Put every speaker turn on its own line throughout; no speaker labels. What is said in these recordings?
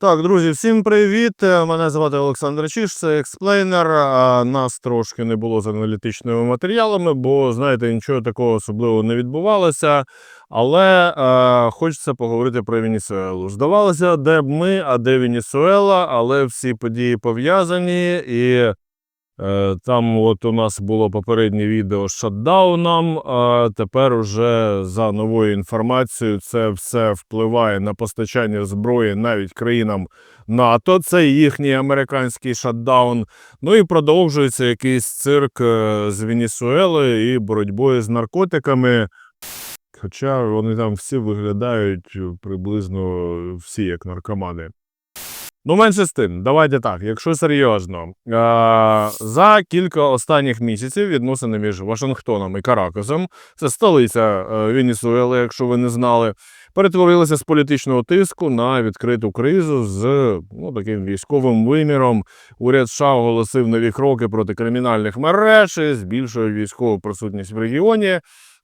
Так, друзі, всім привіт! Е, Мене звати Олександр Чиш, це експлейнер. Нас трошки не було з аналітичними матеріалами, бо, знаєте, нічого такого особливого не відбувалося. Але е, хочеться поговорити про Венесуелу. Здавалося, де б ми, а де Венесуела, але всі події пов'язані і. Е, Там от у нас було попереднє відео з шатдауном. А тепер уже за новою інформацією це все впливає на постачання зброї навіть країнам НАТО. Це їхній американський шатдаун. Ну і продовжується якийсь цирк е, з Венесуелою і боротьбою з наркотиками. Хоча вони там всі виглядають приблизно всі як наркомани. Ну, менше з тим, давайте так, якщо серйозно. Е, за кілька останніх місяців відносини між Вашингтоном і Каракасом, це столиця е, Венесуели, якщо ви не знали, перетворилися з політичного тиску на відкриту кризу з ну, таким військовим виміром. Уряд США оголосив нові кроки проти кримінальних мереж, і збільшує військову присутність в регіоні.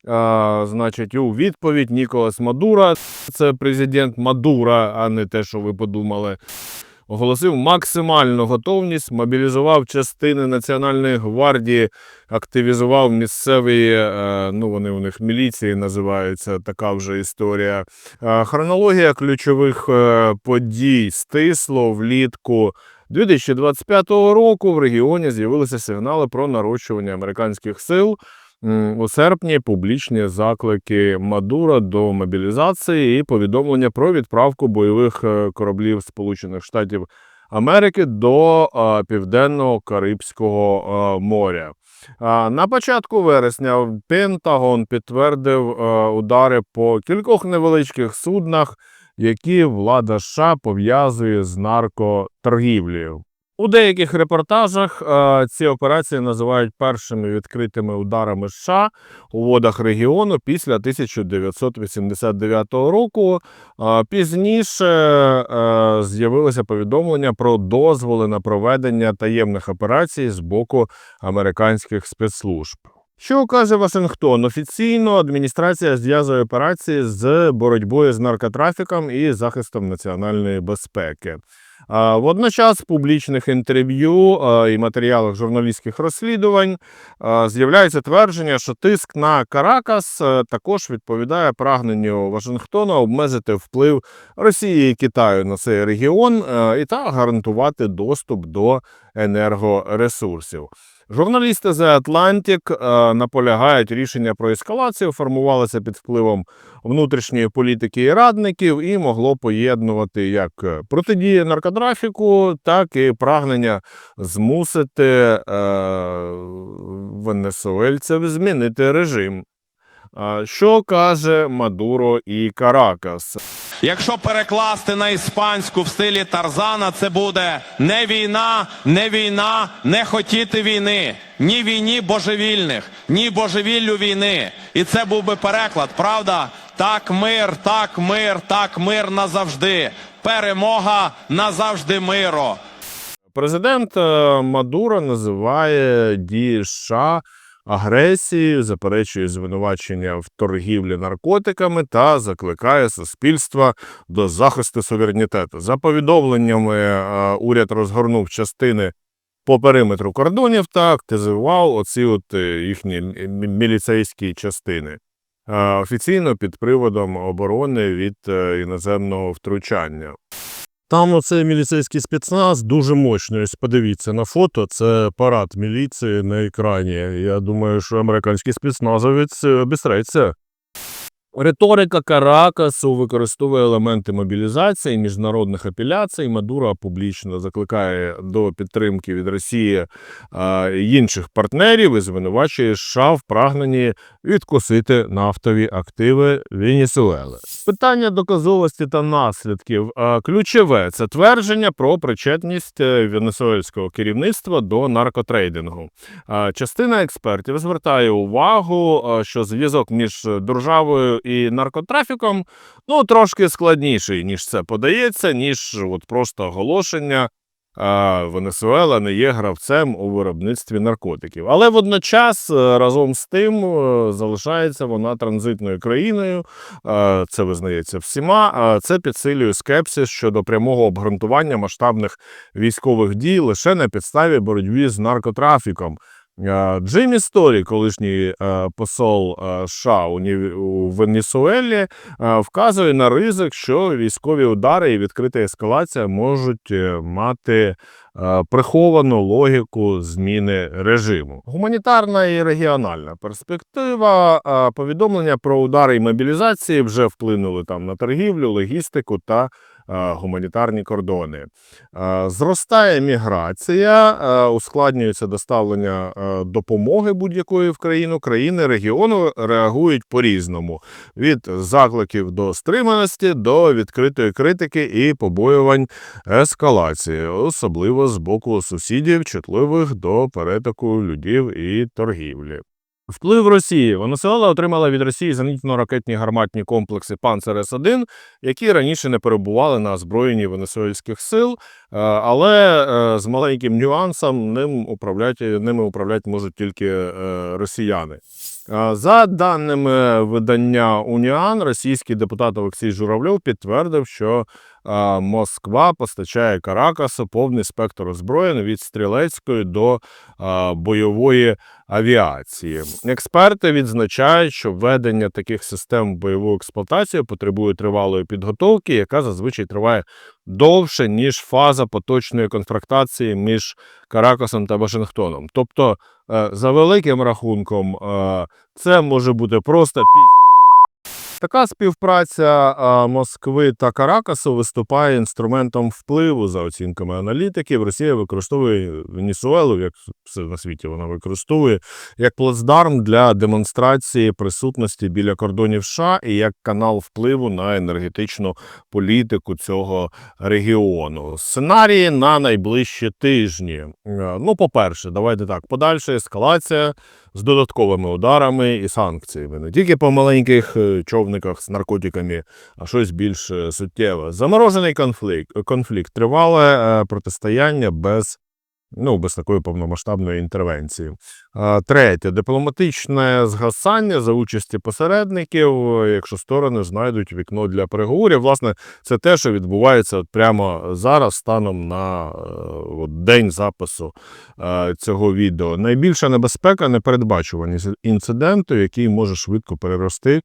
А, значить, у відповідь Ніколас Мадура, це президент Мадура, а не те, що ви подумали. Оголосив максимальну готовність, мобілізував частини Національної гвардії, активізував місцеві, е, ну вони у них міліції називаються, така вже історія. Е, Хронологія ключових е, подій стисло влітку 2025 року. В регіоні з'явилися сигнали про нарощування американських сил. У серпні публічні заклики Мадура до мобілізації і повідомлення про відправку бойових е, кораблів Сполучених Штатів Америки до е, Південного Карибського е, моря. На початку вересня Пентагон підтвердив удари по кількох невеличких суднах, які влада США пов'язує з наркоторгівлею. У деяких репортажах е, ці операції називають першими відкритими ударами США у водах регіону після 1989 року. Е, пізніше е, з'явилося повідомлення про дозволи на проведення таємних операцій з боку американських спецслужб. Що каже Вашингтон? Офіційно адміністрація зв'язує операції з боротьбою з наркотрафіком і захистом національної безпеки. Водночас в публічних інтерв'ю і матеріалах журналістських розслідувань з'являється твердження, що тиск на Каракас також відповідає прагненню Вашингтона обмежити вплив Росії і Китаю на цей регіон і та гарантувати доступ до енергоресурсів. Журналісти The Atlantic е, наполягають, рішення про ескалацію формувалося під впливом внутрішньої політики і радників і могло поєднувати як е, протидію наркотрафіку, так і прагнення змусити е, венесуельців змінити режим. Що каже Мадуро і Каракас?
Якщо перекласти на іспанську в стилі Тарзана, це буде не війна, не війна, не хотіти війни, ні війні божевільних, ні божевіллю війни. І це був би переклад, правда? Так, мир, так, мир, так, мир назавжди. Перемога назавжди миро.
Президент е, Мадуро називає дії США агресією, заперечує звинувачення в торгівлі наркотиками та закликає суспільство до захисту суверенітету. За повідомленнями, е, уряд розгорнув частини по периметру кордонів та активізував оці от е, їхні міліцейські частини. Е, Офіційно під приводом оборони від е, іноземного втручання. Там оцей міліцейський спецназ дуже мощний. Ось подивіться на фото. Це парад міліції на екрані. Я думаю, що американський спецназовець е, обістреться. Риторика Каракасу використовує елементи мобілізації, міжнародних апеляцій. Мадуро публічно закликає до підтримки від Росії а, інших партнерів і звинувачує США в прагненні відкусити нафтові активи Венесуели. Питання доказовості та наслідків. А, Ключове це твердження про причетність е, венесуельського керівництва до наркотрейдингу. Частина експертів звертає увагу, що зв'язок між державою і наркотрафіком ну трошки складніший, ніж це подається, ніж от просто оголошення е, Венесуела не є гравцем у виробництві наркотиків. Але водночас, е, разом з тим, е, залишається вона транзитною країною. Е, Це визнається всіма. Е, Це підсилює скепсис щодо прямого обґрунтування масштабних військових дій лише на підставі боротьби з наркотрафіком. Е, Джиммі Сторі, колишній е, посол е, США у Венесуелі, вказує на ризик, що військові удари і відкрита ескалація можуть мати приховану логіку зміни режиму. Гуманітарна і регіональна перспектива. Повідомлення про удари і мобілізації вже вплинули там на торгівлю, логістику та гуманітарні кордони. Е, Зростає міграція, е, ускладнюється доставлення е, допомоги будь-якої в країну. Країни регіону реагують по-різному: від закликів до стриманості до відкритої критики і побоювань ескалації, особливо з боку сусідів, чутливих до перетоку людів і торгівлі. Вплив Росії. Венесуела отримала від Росії зенітно-ракетні гарматні комплекси Панцер С-1, які раніше не перебували на озброєнні венесуельських сил, е, але е, з маленьким нюансом ним управляти, ними управляти можуть тільки е, росіяни. За даними видання Уніан, російський депутат Олексій Журавльов підтвердив, що Москва постачає Каракасу повний спектр озброєнь від стрілецької до бойової авіації. Експерти відзначають, що введення таких систем в бойову експлуатацію потребує тривалої підготовки, яка зазвичай триває довше, ніж фаза поточної контрактації між Каракасом та Вашингтоном. Тобто, е, за великим рахунком, е, це може бути просто пізд. Така співпраця Москви та Каракасу виступає інструментом впливу за оцінками аналітиків. Росія використовує Венесуелу, як все на світі вона використовує, як плацдарм для демонстрації присутності біля кордонів США і як канал впливу на енергетичну політику цього регіону. Сценарії на найближчі тижні. Е, Ну, по-перше, давайте так: подальша ескалація з додатковими ударами і санкціями. Не тільки по маленьких е, човниках з наркотиками, а щось більш е, суттєве. Заморожений конфлікт, конфлікт тривале е, протистояння без. Ну, без такої повномасштабної інтервенції. Третє дипломатичне згасання за участі посередників, е, якщо сторони знайдуть вікно для переговорів. Власне, це те, що відбувається от прямо зараз, станом на е, от день запису е, цього відео. Найбільша небезпека непередбачуваність інциденту, який може швидко перерости е,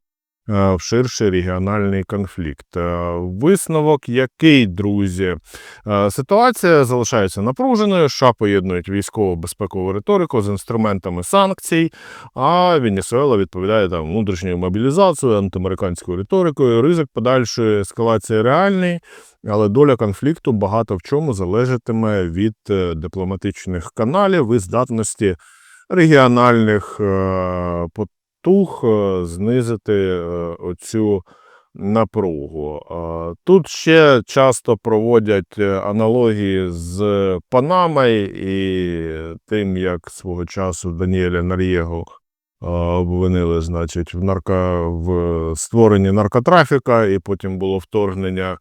в ширший регіональний конфлікт. Е, Висновок, який, друзі, Е, Ситуація залишається напруженою. США поєднують військово безпекову риторику з інструментами санкцій, а Венесуела відповідає там внутрішньою мобілізацією, антиамериканською риторикою. Ризик подальшої ескалації реальний, але доля конфлікту багато в чому залежатиме від е, дипломатичних каналів і здатності регіональних потуг е, знизити е, оцю напругу. Тут ще часто проводять е, аналогії з Панамою і тим, як свого часу Даніеля Нар'єгу е, обвинили, значить, в, нарко... в створенні наркотрафіка, і потім було вторгнення.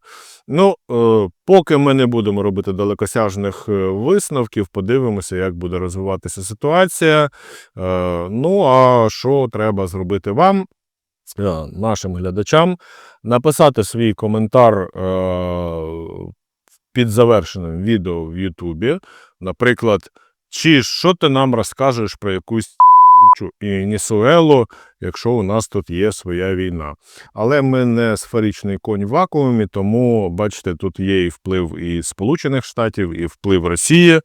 Ну, е, поки ми не будемо робити далекосяжних е, висновків, подивимося, як буде розвиватися ситуація. Е, Ну, а що треба зробити вам? нашим глядачам написати свій коментар е, під завершеним відео в Ютубі. Наприклад, чи що ти нам розкажеш про якусь Венесуелу, якщо у нас тут є своя війна. Але ми не сферичний конь в вакуумі, тому бачите, тут є і вплив і Сполучених Штатів, і вплив Росії.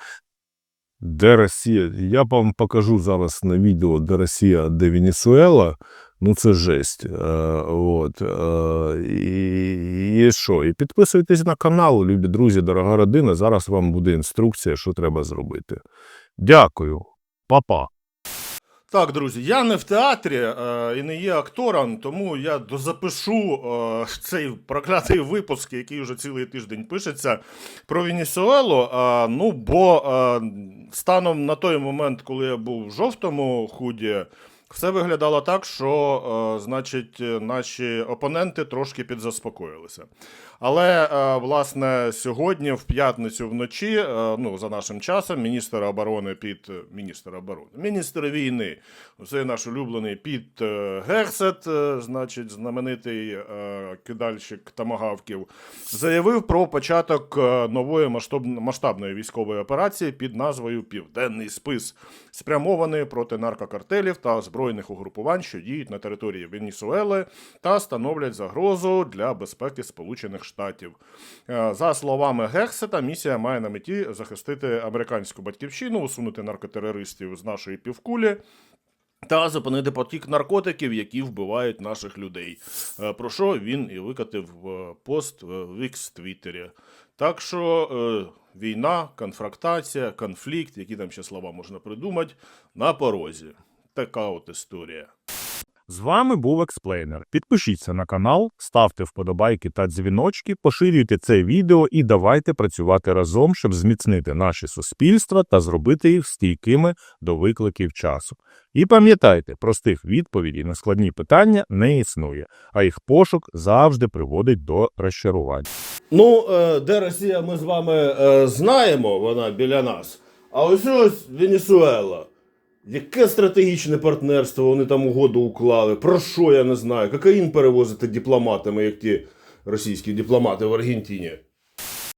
Де Росія? Я вам покажу зараз на відео, де Росія, де Венесуела. Ну, це жесть. Е, от, е, і, і що? І підписуйтесь на канал, любі друзі, дорога родина. Зараз вам буде інструкція, що треба зробити. Дякую, Па-па. Так, друзі, я не в театрі е, і не є актором, тому я дозапишу е, цей проклятий випуск, який вже цілий тиждень пишеться про Венесуелу. Е, ну, бо е, станом на той момент, коли я був в жовтому худі, все виглядало так, що, е, значить, наші опоненти трошки підзаспокоїлися. Але е, власне сьогодні, в п'ятницю вночі, е, ну за нашим часом, міністр оборони під міністр оборони, міністр війни, це наш улюблений Піт е, Герсет, е, значить, знаменитий е, кидальщик тамагавків, заявив про початок е, нової масштаб- масштабної військової операції під назвою Південний спис, спрямований проти наркокартелів та збройних угрупувань, що діють на території Венесуели та становлять загрозу для безпеки Сполучених Штатів. Е, За словами Гексета, місія має на меті захистити американську батьківщину, усунути наркотерористів з нашої півкулі. Та зупинити потік наркотиків, які вбивають наших людей. Е, Про що він і викатив в пост е, в X Твіттері. Так що е, війна, конфронтація, конфлікт, які там ще слова можна придумати, на порозі. Така от історія.
З вами був Експлейнер. Підпишіться на канал, ставте вподобайки та дзвіночки, поширюйте це відео і давайте працювати разом, щоб зміцнити наше суспільство та зробити їх стійкими до викликів часу. І пам'ятайте, простих відповідей на складні питання не існує, а їх пошук завжди приводить до розчарувань.
Ну, е, де Росія, ми з вами е, знаємо, вона біля нас. А ось ось Венесуела. Яке стратегічне партнерство вони там угоду уклали? Про що я не знаю? Кокаїн перевозити дипломатами, як ті російські дипломати в Аргентині.